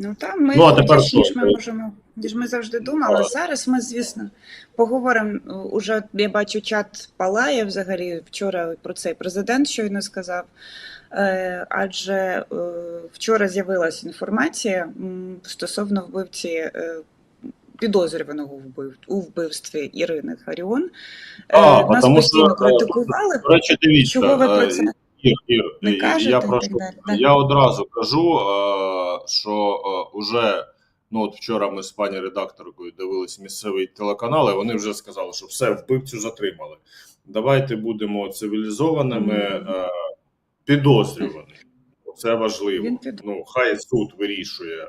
Ну там ми Ну, а тепер більш, ніж ми можемо, ніж ми завжди думали. Зараз ми, звісно, поговоримо. е, Уже я бачу, чат палає взагалі. Вчора про це і президент щойно сказав. Е, Адже е, вчора з'явилася інформація стосовно вбивці. Підозрюваного у вбивстві Ірини Харіон. А, Нас потому постійно що, критикували. До речі, дивіться, Чого ви про це не кажете я прошу, так? Я одразу кажу, е, що е, уже ну от вчора ми з пані редакторкою дивились місцевий телеканал, і вони вже сказали, що все, вбивцю затримали. Давайте будемо цивілізованими, Мгм. е, підозрюваними. Це важливо. Ну, хай суд вирішує, е,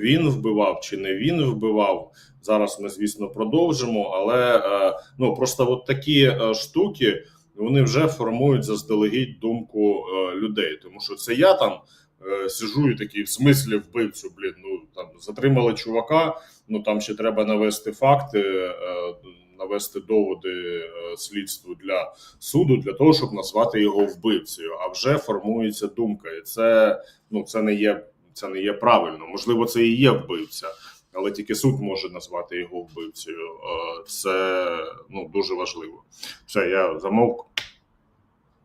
він вбивав чи не він вбивав. Зараз ми, звісно, продовжимо, але е, ну просто от такі е, штуки вони вже формують заздалегідь думку е, людей. Тому що це я там е, сижу і такий в смислі вбивцю, блін. Ну там затримали чувака. Ну там ще треба навести факти, е, навести доводи слідству для суду для того, щоб назвати його вбивцею. А вже формується думка, і це ну це не є це не є правильно. Можливо, це і є вбивця, але тільки суд може назвати його вбивцею. Е, Це ну дуже важливо. Все, я замовк.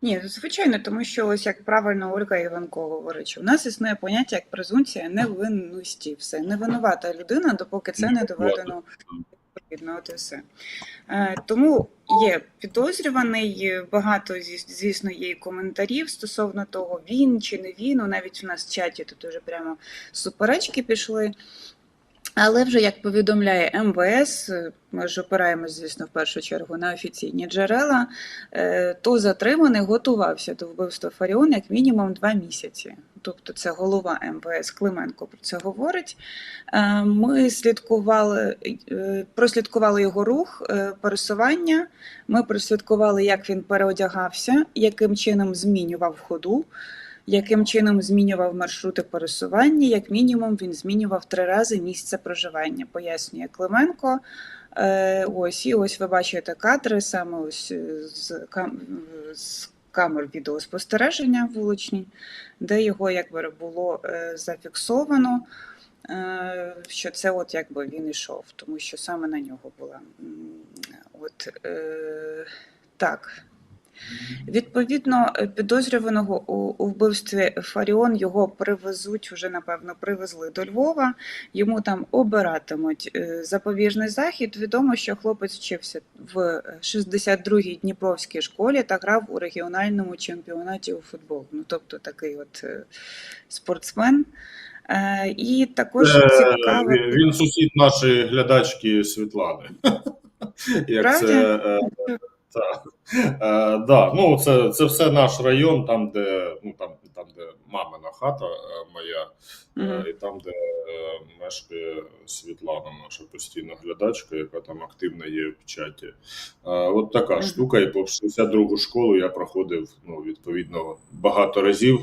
Ні, звичайно, тому що ось як правильно Ольга Іванко говорить, що в нас існує поняття як презумпція невинності. Все невинувата людина, допоки це не доведено відповідно. От і все. Е, Тому є підозрюваний, багато звісно є і коментарів стосовно того, він чи не він. Ну, Навіть у нас в чаті тут уже прямо суперечки пішли. Але вже як повідомляє МВС, е, ми ж опираємось, звісно, в першу чергу на офіційні джерела, е, то затриманий готувався до вбивства Фаріон як мінімум два місяці. Тобто це голова МВС Клименко про це говорить. Е, Ми слідкували, прослідкували його рух, пересування. Ми прослідкували, як він переодягався, яким чином змінював ходу яким чином змінював маршрути пересування. Як мінімум, він змінював три рази місце проживання, пояснює Клименко. Е, ось і ось ви бачите кадри саме ось е, з, з камер відеоспостереження вуличні, де його якби було е, зафіксовано. Що це от якби він ішов, тому що саме на нього була. От е, так. Відповідно, е, підозрюваного у, у вбивстві Фаріон його привезуть вже напевно привезли до Львова. Йому там обиратимуть е, запобіжний захід. Відомо, що хлопець вчився в 62-й Дніпровській школі та грав у регіональному чемпіонаті у футбол. Ну тобто такий от е, спортсмен. Е, І також Е, цікаво. він- сусід нашої глядачки Світлани. Як це, е, так. Е, да, ну це, це все наш район, там, де ну там, там, де мамина хата е, моя, е, і там, де е, мешкає Світлана, наша постійна глядачка, яка там активно є в чаті. Е, от така штука, і по 62 школу я проходив ну, відповідно багато разів.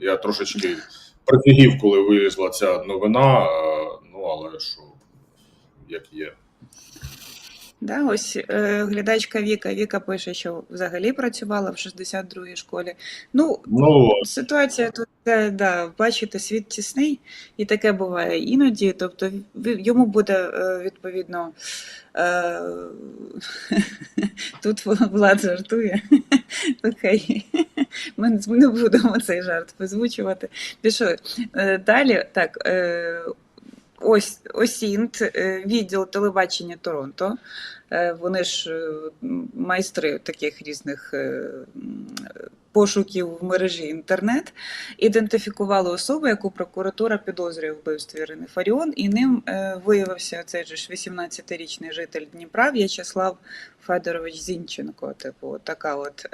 Я трошечки прифігів, коли вилізла ця новина, е, ну але що, як є. Да, ось е, глядачка Віка. Віка пише, що взагалі працювала в 62-й школі. Ну, Ну, ситуація тут, е, да, бачите, світ тісний, і таке буває іноді. Тобто йому буде е, відповідно. Е, тут Влад жартує. Окей. Ми не будемо цей жарт озвучувати. Пішли. Е, Далі, так. е, Ось Осінт, е, відділ телебачення Торонто. Е, Вони ж е, майстри таких різних пошуків в мережі інтернет. Ідентифікували особу, яку прокуратура підозрює в вбивстві Ірини Фаріон, і ним виявився цей же ж 18-річний житель Дніпра В'ячеслав Федорович Зінченко. Типу, така от.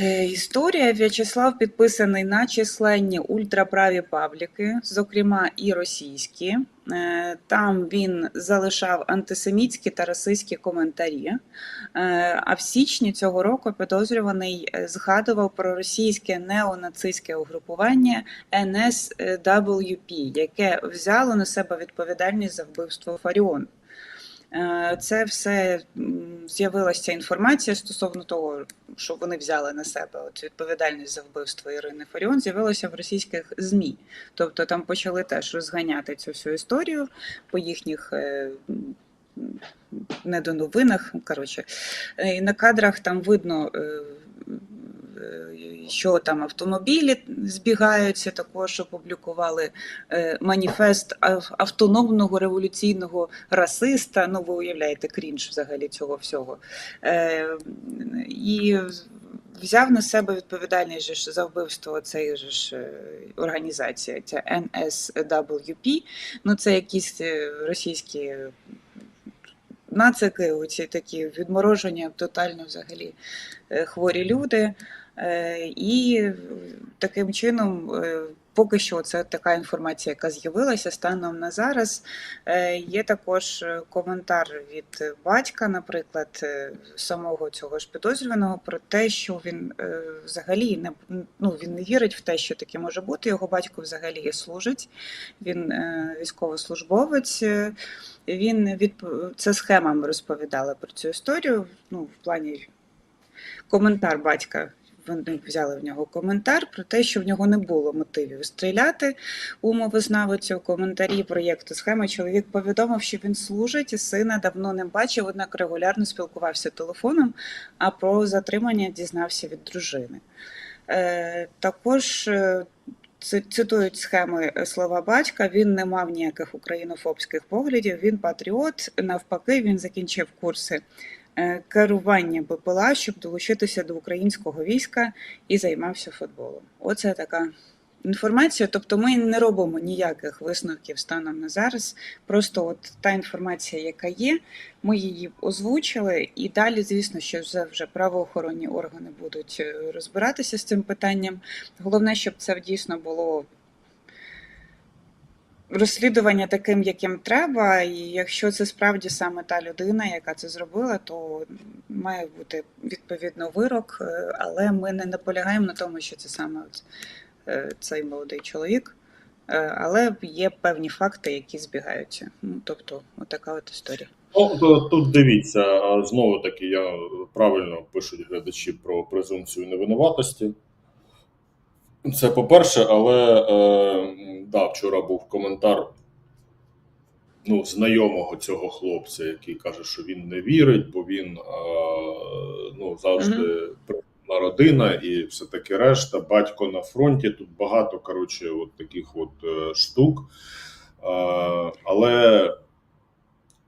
Е, Історія В'ячеслав підписаний на численні ультраправі пабліки, зокрема і російські. Е, Там він залишав антисемітські та расистські коментарі. Е, А в січні цього року підозрюваний згадував про російське неонацистське угрупування NSWP, яке взяло на себе відповідальність за вбивство Фаріон. Це все з'явилася інформація стосовно того, що вони взяли на себе от відповідальність за вбивство Ірини Фаріон, з'явилася в російських ЗМІ. Тобто там почали теж розганяти цю всю історію по їхніх. е, до Недоновинах, коротше, Е, і на кадрах там видно, е, що там автомобілі збігаються. Також опублікували е, маніфест автономного революційного расиста. Ну, ви уявляєте, крінж взагалі цього всього. Е, І взяв на себе відповідальність ж за вбивство цієї ж е, організації, ця NSWP. Ну, це якісь російські нацики, оці такі відморожені, тотально взагалі хворі люди. Е, І таким чином, е, поки що, це така інформація, яка з'явилася станом на зараз. Е, Є також коментар від батька, наприклад, самого цього ж підозрюваного, про те, що він взагалі не ну, він не вірить в те, що таке може бути. Його батько взагалі служить, він військовослужбовець. Він від це схемами розповідали про цю історію. Ну, в плані коментар батька. Вони взяли в нього коментар про те, що в нього не було мотивів стріляти у мовознавицю. У коментарі проєкту схеми чоловік повідомив, що він служить і сина давно не бачив, однак регулярно спілкувався телефоном, а про затримання дізнався від дружини. Е, також е, цитують схеми е, слова батька. Він не мав ніяких українофобських поглядів. Він патріот. Навпаки, він закінчив курси керування БПЛА, щоб долучитися до українського війська і займався футболом. Оце така інформація. Тобто, ми не робимо ніяких висновків станом на зараз. Просто от та інформація, яка є, ми її озвучили, і далі, звісно, що вже вже правоохоронні органи будуть е, розбиратися з цим питанням. Головне, щоб це дійсно було розслідування таким, яким треба. І якщо це справді саме та людина, яка це зробила, то має бути відповідно вирок. Е, Але ми не наполягаємо на тому, що це саме е, цей молодий чоловік. Е, Але є певні факти, які збігаються. Ну тобто, отака от історія. Ну, тут дивіться, знову таки, я правильно пишуть глядачі про презумпцію невинуватості. Це по-перше, але да, вчора був коментар ну, знайомого цього хлопця, який каже, що він не вірить, бо він а, ну, завжди прийомна родина і все таки решта. Батько на фронті. Тут багато коротше, от таких от е, штук. Але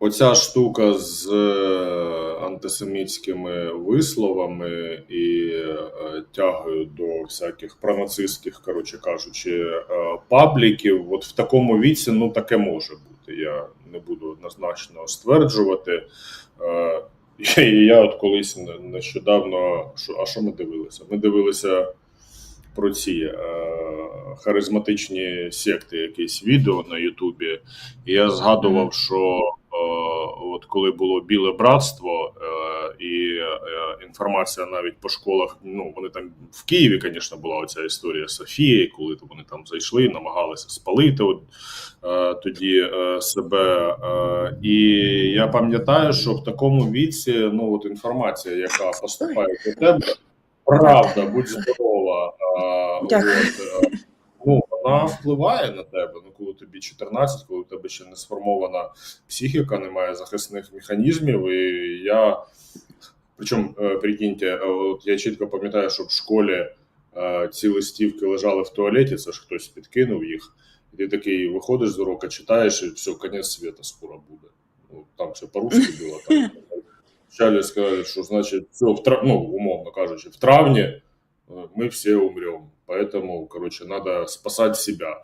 оця штука з е, антисемітськими висловами і е, тягою до всяких пронацистських, коротше кажучи, е, пабліків, от в такому віці ну таке може бути. Я не буду однозначно стверджувати. І я от колись не- нещодавно, що, а що ми дивилися? Ми дивилися про ці е, харизматичні секти, якесь відео на Ютубі. І я згадував, що е, от коли було біле братство, е, і е, інформація навіть по школах, ну вони там в Києві, звісно, була оця історія Софії, коли то вони там зайшли, намагалися спалити от, е, тоді е, себе. Е, і я пам'ятаю, що в такому віці ну от інформація, яка поступає до тебе, правда, будь здорова. от, Ну, вона впливає на тебе. Ну, коли тобі 14, коли у тебе ще не сформована психіка, немає захисних механізмів. І я причому, е, прикиньте, е, от я чітко пам'ятаю, що в школі е, ці листівки лежали в туалеті, це ж хтось підкинув їх. І ти такий виходиш з урока, читаєш, і все, кінець світу скоро буде. Ну, там все по-русски було. Там Вначале сказали, що значить, все, в трав... ну, умовно кажучи, в травні э, мы все умрем. Поэтому, короче, надо спасать себя.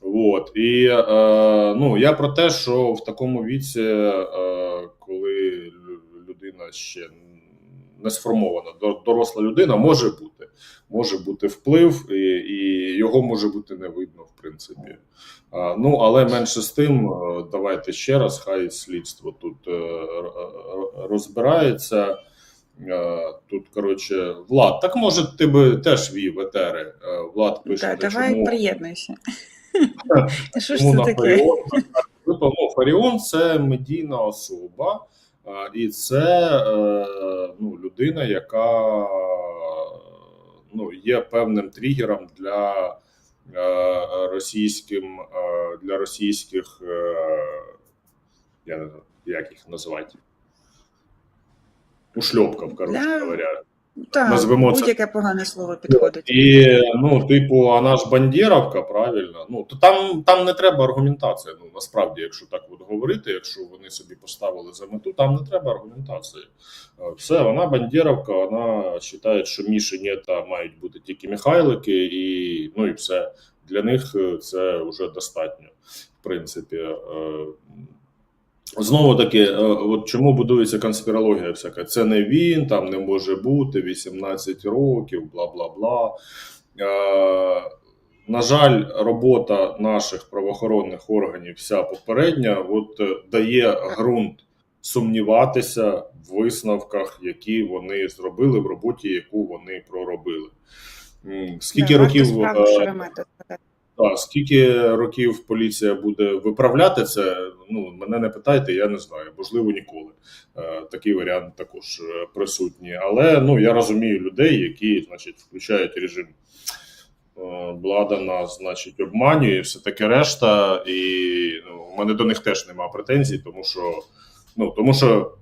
Вот. І е, ну, я про те, що в такому віці, е, коли лю- людина ще не сформована, дор- доросла людина, може бути. Може бути вплив, і, і його може бути не видно, в принципі. Ну, але менше з тим, е, давайте ще раз, хай слідство тут е, р- розбирається. Е, Тут, коротше, Влад, так може ти би теж вів етери. Е, Влад пише, Так, давай чому, приєднуйся. Що ж це таке? Фаріон, ну, Фаріон це медійна особа, е, і це е, ну, людина, яка ну, є певним тригером для е, російським е, для російських, е, я не знаю, як їх називати. Ушльопків, коротше Для- говоря. Так, Назвемо будь-яке погане слово підходить. І ну, типу, а наш Бандєровка, правильно. Ну то там, там не треба аргументація. Ну насправді, якщо так от говорити, якщо вони собі поставили за мету, там не треба аргументації. Е, Все, вона Бандєровка, вона вважає, що Міші Нєта мають бути тільки Михайлики, і ну і все. Для них е, це вже достатньо, в принципі. Знову таки, е, от чому будується конспірологія всяка? Це не він, там не може бути 18 років, бла бла бла. На жаль, робота наших правоохоронних органів, вся попередня, от е, дає ґрунт сумніватися в висновках, які вони зробили в роботі, яку вони проробили. Скільки Да, років справу е. Так, скільки років поліція буде виправляти це? Ну мене не питайте, я не знаю. Можливо, ніколи. Е, такий варіант також е, присутній. Але ну я розумію людей, які, значить, включають режим е, влада нас, значить, обманює, все таке решта. І ну, у мене до них теж немає претензій, тому що ну тому що.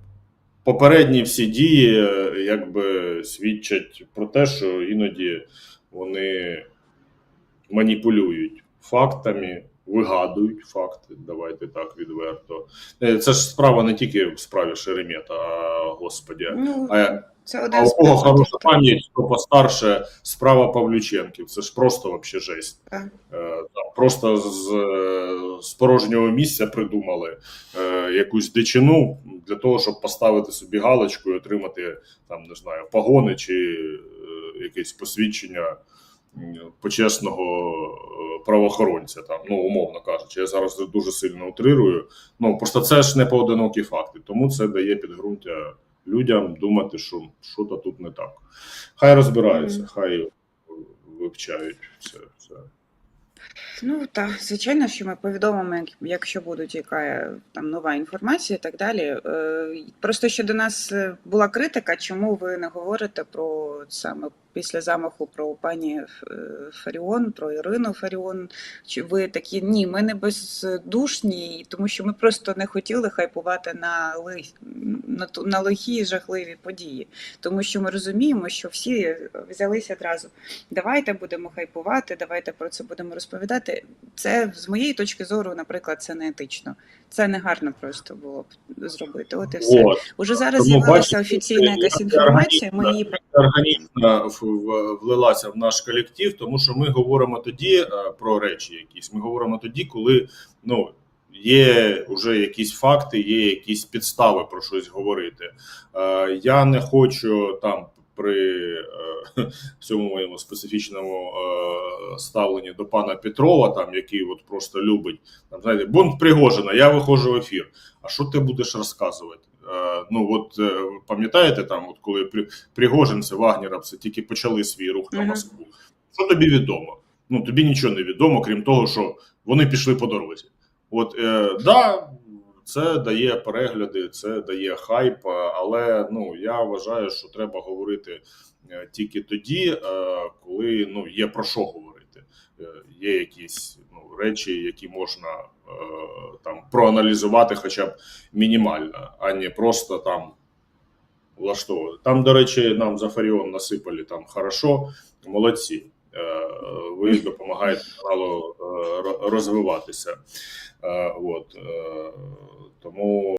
Попередні всі дії якби свідчать про те, що іноді вони маніпулюють фактами, вигадують факти. Давайте так відверто. Е, Це ж справа не тільки в справі Шеремета, а господі. Ну, А, це а у кого хороша пам'ять, хто постарше справа Павлюченків. Це ж просто вообще жесть. Так. Е, просто з, е, з порожнього місця придумали е, якусь дичину для того, щоб поставити собі галочку і отримати там, не знаю, погони чи е, якесь посвідчення почесного е, правоохоронця. Там, ну, умовно кажучи, я зараз дуже сильно утрирую. Ну просто це ж не поодинокі факти, тому це дає підґрунтя людям думати, що що-то тут не так. Хай розбираються, Мгм. хай вивчають це. це. Ну так, звичайно, що ми повідомимо, якщо будуть яка там нова інформація і так далі. Е, Просто що до нас е, була критика, чому ви не говорите про саме після замаху про пані е, Фаріон, про Ірину Фаріон. Чи ви такі ні, ми не бездушні, тому що ми просто не хотіли хайпувати на на, на лихі і жахливі події, тому що ми розуміємо, що всі взялися одразу. Давайте будемо хайпувати, давайте про це будемо розповідати. Це з моєї точки зору, наприклад, це не етично. Це не гарно просто було б зробити. От і все. От. Уже зараз з'явилася офіційна якась інформація. Ми її органічно в- влилася в наш колектив, тому що ми говоримо тоді е, про речі якісь. Ми говоримо тоді, коли ну. Є вже якісь факти, є якісь підстави про щось говорити. Е, я не хочу там при е, цьому моєму специфічному е, ставленні до пана Петрова, там який от просто любить там, знаєте, бунт Пригожина, я виходжу в ефір. А що ти будеш розказувати? Е, ну от е, пам'ятаєте, там, от коли при, Пригожинці, Вагнеровці тільки почали свій рух на Москву. Що тобі відомо? Ну тобі нічого не відомо, крім того, що вони пішли по дорозі. От е, да, це дає перегляди, це дає хайп, е, але ну я вважаю, що треба говорити тільки тоді, е, коли ну є про що говорити. Е, Є якісь ну, речі, які можна е, там проаналізувати, хоча б мінімально, а не просто там влаштовувати. Там, до речі, нам за Фаріон насипали там хорошо, молодці. Е, Ви допомагаєте каналу розвиватися. От, тому